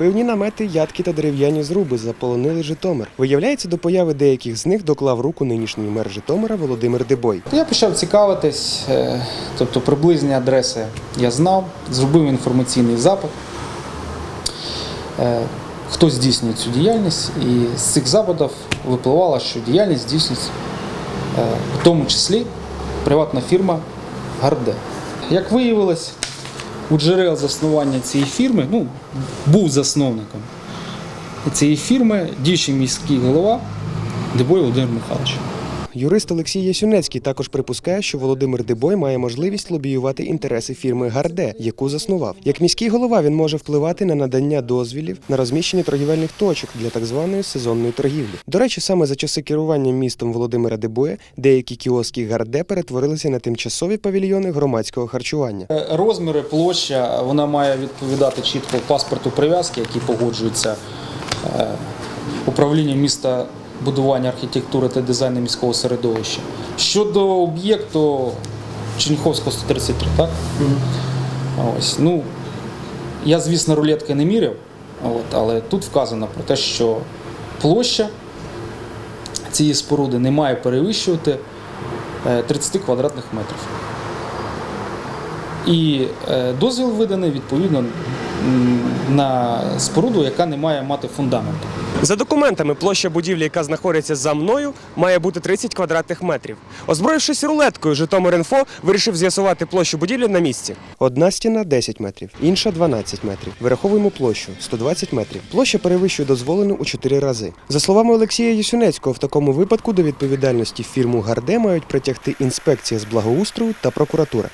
Пивні намети, ядки та дерев'яні зруби заполонили Житомир. Виявляється, до появи деяких з них доклав руку нинішній мер Житомира Володимир Дебой. Я почав цікавитись, е, тобто приблизні адреси я знав, зробив інформаційний запит. Е, Хто здійснює цю діяльність, і з цих запитів випливало, що діяльність здійснюється е, в тому числі приватна фірма Гарде. Як виявилось, у джерел заснування цієї фірми, ну, був засновником цієї фірми діючий міський голова Дебой Володимир Михайлович. Юрист Олексій Ясюнецький також припускає, що Володимир Дебой має можливість лобіювати інтереси фірми Гарде, яку заснував. Як міський голова він може впливати на надання дозвілів на розміщення торгівельних точок для так званої сезонної торгівлі. До речі, саме за часи керування містом Володимира Дебоя деякі кіоски Гарде перетворилися на тимчасові павільйони громадського харчування. Е, Розміри, площа, вона має відповідати чітко паспорту прив'язки, який погоджується е, управлінням міста будування архітектури та дизайну міського середовища. Щодо об'єкту Черніховського 133, так? Ось, ну, я, звісно, рулетки не міряв, от, але тут вказано про те, що площа цієї споруди не має перевищувати е, 30 квадратних метрів. І е, дозвіл виданий відповідно на споруду, яка не має мати фундаменту. За документами, площа будівлі, яка знаходиться за мною, має бути 30 квадратних метрів. Озброївшись рулеткою, Житомир.Інфо вирішив з'ясувати площу будівлі на місці. Одна стіна 10 метрів, інша 12 метрів. Вираховуємо площу 120 метрів. Площа перевищує дозволену у 4 рази. За словами Олексія Ясюнецького, в такому випадку до відповідальності фірму Гарде мають притягти інспекція з благоустрою та прокуратура.